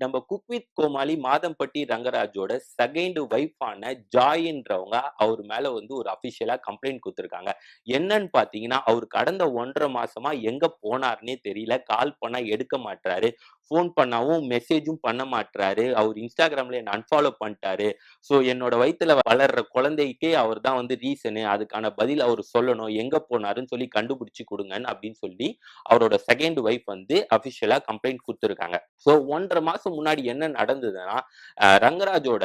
நம்ம cook with Comali Madhampatti ரங்கராஜோட second ஒய்ஃபான ஜாயின்றவங்க அவர் மேல வந்து ஒரு அபிஷியலா கம்ப்ளைண்ட் கொடுத்துருக்காங்க. என்னன்னு பாத்தீங்கன்னா அவர் கடந்த ஒன்றரை மாசமா எங்க போனாருன்னே தெரியல. கால் பண்ணா எடுக்க மாட்டாரு ஃபோன் பண்ணாவும் மெசேஜும் பண்ண மாட்டாரு அவர் இன்ஸ்டாகிராம்ல என்ன அன்ஃபாலோ பண்ணிட்டாரு. ஸோ என்னோட வயிற்றுல வளர்ற குழந்தைக்கே அவர் தான் வந்து ரீசனு அதுக்கான பதில் அவர் சொல்லணும். எங்க போனாருன்னு சொல்லி கண்டுபிடிச்சு கொடுங்கன்னு அப்படின்னு சொல்லி அவரோட செகண்ட் ஒய்ஃப் வந்து அபிஷியலா கம்ப்ளைண்ட் கொடுத்துருக்காங்க. ஸோ ஒன்றரை மாசம் முன்னாடி என்ன நடந்ததுன்னா ரங்கராஜோட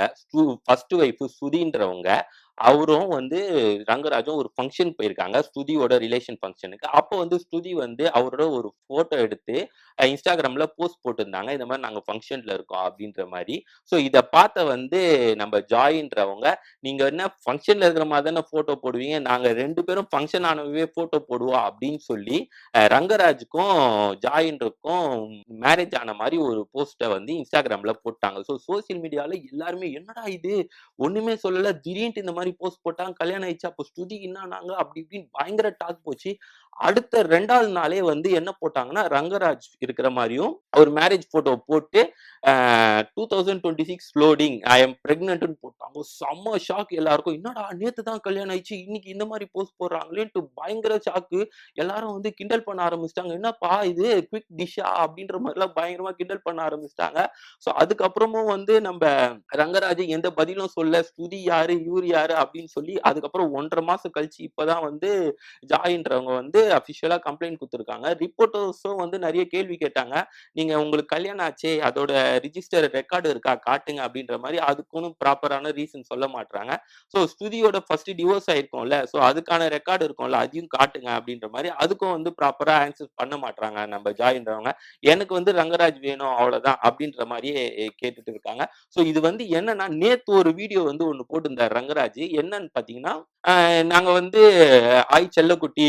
ஃபர்ஸ்ட் ஒய்ஃப் சுதின்றவங்க அவரும் வந்து ரங்கராஜும் ஒரு ஃபங்க்ஷன் போயிருக்காங்க. ஸ்துதியோட ரிலேஷன் ஃபங்க்ஷனுக்கு அப்போ வந்து ஸ்துதி வந்து அவரோட ஒரு ஃபோட்டோ எடுத்து இன்ஸ்டாகிராமில் போஸ்ட் போட்டிருந்தாங்க. இந்த மாதிரி நாங்கள் ஃபங்க்ஷனில் இருக்கோம் அப்படின்ற மாதிரி. ஸோ இதை பார்த்த வந்து நம்ம ஜாயின்றவங்க நீங்கள் என்ன ஃபங்க்ஷனில் இருக்கிற மாதிரி தானே ஃபோட்டோ போடுவீங்க? நாங்கள் ரெண்டு பேரும் ஃபங்க்ஷன் ஆனவே ஃபோட்டோ போடுவோம் அப்படின்னு சொல்லி ரங்கராஜுக்கும் ஜாயின்றக்கும் மேரேஜ் ஆன மாதிரி ஒரு போஸ்ட்டை வந்து இன்ஸ்டாகிராமில் போட்டாங்க. ஸோ சோசியல் மீடியாவில் எல்லாருமே என்னடா இது? ஒன்றுமே சொல்லலை. திடீர்னு இந்த மாதிரி போஸ்ட் போட்டாங்க. கல்யாணம் ஆயிடுச்சு. அப்போ ஸ்துதி என்னானாங்க அப்படி இப்படின்னு பயங்கர டாக் போச்சு. அடுத்த ரெண்டாவது நாளே வந்து என்ன போட்டாங்கன்னா ரங்கராஜ் இருக்கிற மாதிரியும் ஒரு மேரேஜ் போட்டோ போட்டு two thousand twenty six loading I am போட்டு அவங்க செம்ம ஷாக் எல்லாருக்கும். என்னடா நேத்து தான் கல்யாணம் ஆயிடுச்சு இன்னைக்கு இந்த மாதிரி போஸ்ட் போடுறாங்களேன்ட்டு பயங்கர ஷாக்கு எல்லாரும் வந்து கிண்டல் பண்ண ஆரம்பிச்சிட்டாங்க. என்னப்பா இது? குவிக் டிஷ்ஷா அப்படின்ற மாதிரிலாம் பயங்கரமா கிண்டல் பண்ண ஆரம்பிச்சிட்டாங்க. ஸோ அதுக்கப்புறமும் வந்து நம்ம ரங்கராஜ் எந்த பதிலும் சொல்ல ஸ்துதி யாரு இவர் யாரு அப்படின்னு சொல்லி அதுக்கப்புறம் ஒன்றரை மாசம் கழிச்சு இப்பதான் வந்து ஜாயின்றவங்க வந்து அபிஷியலா கம்ப்ளைண்ட் கொடுத்துருக்காங்க. ரிப்போர்ட்டர்ஸும் வந்து நிறைய கேள்வி கேட்டாங்க. நீங்க உங்களுக்கு கல்யாணம் ஆச்சே? அதோட ரிஜிஸ்டர் ரெக்கார்டு இருக்கா? காட்டுங்க அப்படின்ற மாதிரி அதுக்கும் ப்ராப்பரான ரீசன் சொல்ல மாட்டாங்க ஸோ ஸ்துதியோட ஃபர்ஸ்ட் டிவோர்ஸ் ஆயிருக்கும்ல. ஸோ அதுக்கான ரெக்கார்டு இருக்கும்ல. அதையும் காட்டுங்க அப்படின்ற மாதிரி அதுக்கும் வந்து ப்ராப்பரா ஆன்சர் பண்ண மாட்டாங்க நம்ம ஜாயின்றவங்க எனக்கு வந்து ரங்கராஜ் வேணும் அவ்வளவுதான் அப்படின்ற மாதிரியே கேட்டுட்டு இருக்காங்க. ஸோ இது வந்து என்னன்னா நேத்து ஒரு வீடியோ வந்து ஒன்று போட்டிருந்தார் ரங்கராஜ். என்னன்னு பாத்தீங்கன்னா நாங்க வந்து ஆய் செல்லக்குட்டி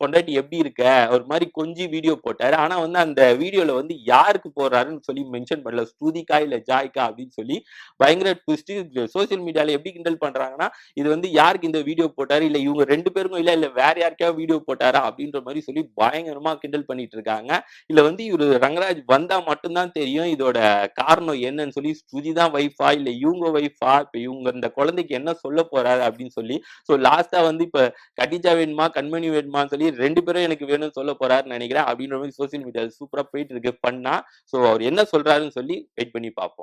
பொண்டாட்டி எப்படி இருக்க? ஒரு மாதிரி கொஞ்சி வீடியோ போட்டாரு. ஆனா வந்து அந்த வீடியோல வந்து யாருக்கு போறாருன்னு சொல்லி மென்ஷன் பண்ணல. ஸ்துதிக்கா இல்ல ஜாய்க்கா அப்படின்னு சொல்லி பயங்கர ட்விஸ்ட் சோசியல் மீடியாவில் எப்படி கிண்டல் பண்றாங்கன்னா இது வந்து யாருக்கு இந்த வீடியோ போட்டார் இல்லை இவங்க ரெண்டு பேருக்கும் இல்லை இல்லை வேற யாருக்காவது வீடியோ போட்டாரா அப்படின்ற மாதிரி சொல்லி பயங்கரமாக கிண்டல் பண்ணிட்டு இருக்காங்க. இல்லை வந்து இவர் ரங்கராஜ் வந்தால் மட்டும்தான் தெரியும் இதோட காரணம் என்னன்னு சொல்லி ஸ்ருதி தான் வைஃபா இல்லை இவங்க வைஃபா இப்போ இவங்க இந்த குழந்தைக்கு என்ன சொல்ல போறாரு அப்படின்னு சொல்லி ஸோ லாஸ்ட்டாக வந்து இப்போ கட்டிஜா வேணுமா கண்மணி வேணுமான்னு சொல்லி ரெண்டு பேரும் எனக்கு வேணும்னு சொல்ல போறாருன்னு நினைக்கிறேன் அப்படின்ற மாதிரி சோசியல் மீடியாவில் சூப்பராக போயிட்டு இருக்கு. பண்ணா ஸோ அவர் என்ன சொல்றாருன்னு சொல்லி வெயிட் பண்ணி பார்ப்போம்.